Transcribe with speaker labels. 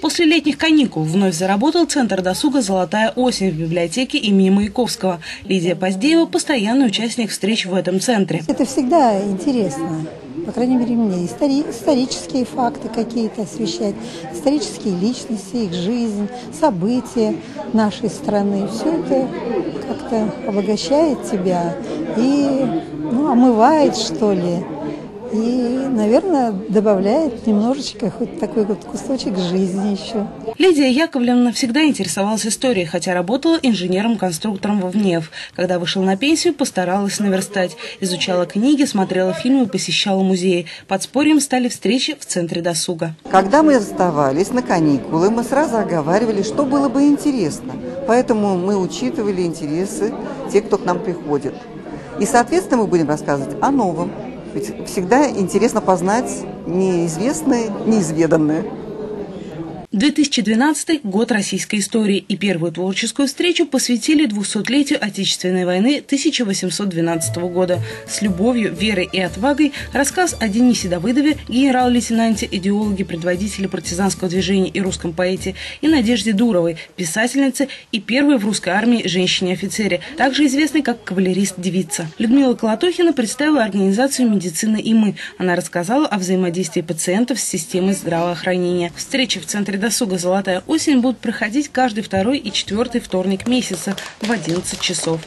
Speaker 1: После летних каникул вновь заработал Центр досуга «Золотая осень» в библиотеке имени Маяковского. Лидия Поздеева – постоянный участник встреч в этом центре.
Speaker 2: Это всегда интересно. По крайней мере, мне истори исторические факты какие-то освещать, исторические личности, их жизнь, события нашей страны. Все это как-то обогащает тебя и ну, омывает, что ли и, наверное, добавляет немножечко хоть такой вот кусочек жизни еще.
Speaker 1: Лидия Яковлевна всегда интересовалась историей, хотя работала инженером-конструктором во ВНЕФ. Когда вышла на пенсию, постаралась наверстать. Изучала книги, смотрела фильмы, посещала музеи. Подспорьем стали встречи в Центре досуга.
Speaker 3: Когда мы оставались на каникулы, мы сразу оговаривали, что было бы интересно. Поэтому мы учитывали интересы тех, кто к нам приходит. И, соответственно, мы будем рассказывать о новом, ведь всегда интересно познать неизвестное, неизведанное.
Speaker 1: 2012 – год российской истории, и первую творческую встречу посвятили 200-летию Отечественной войны 1812 года. С любовью, верой и отвагой рассказ о Денисе Давыдове, генерал-лейтенанте, идеологе, предводителе партизанского движения и русском поэте, и Надежде Дуровой, писательнице и первой в русской армии женщине-офицере, также известной как кавалерист-девица. Людмила Колотохина представила организацию «Медицина и мы». Она рассказала о взаимодействии пациентов с системой здравоохранения. Встреча в Центре досуга «Золотая осень» будут проходить каждый второй и четвертый вторник месяца в 11 часов.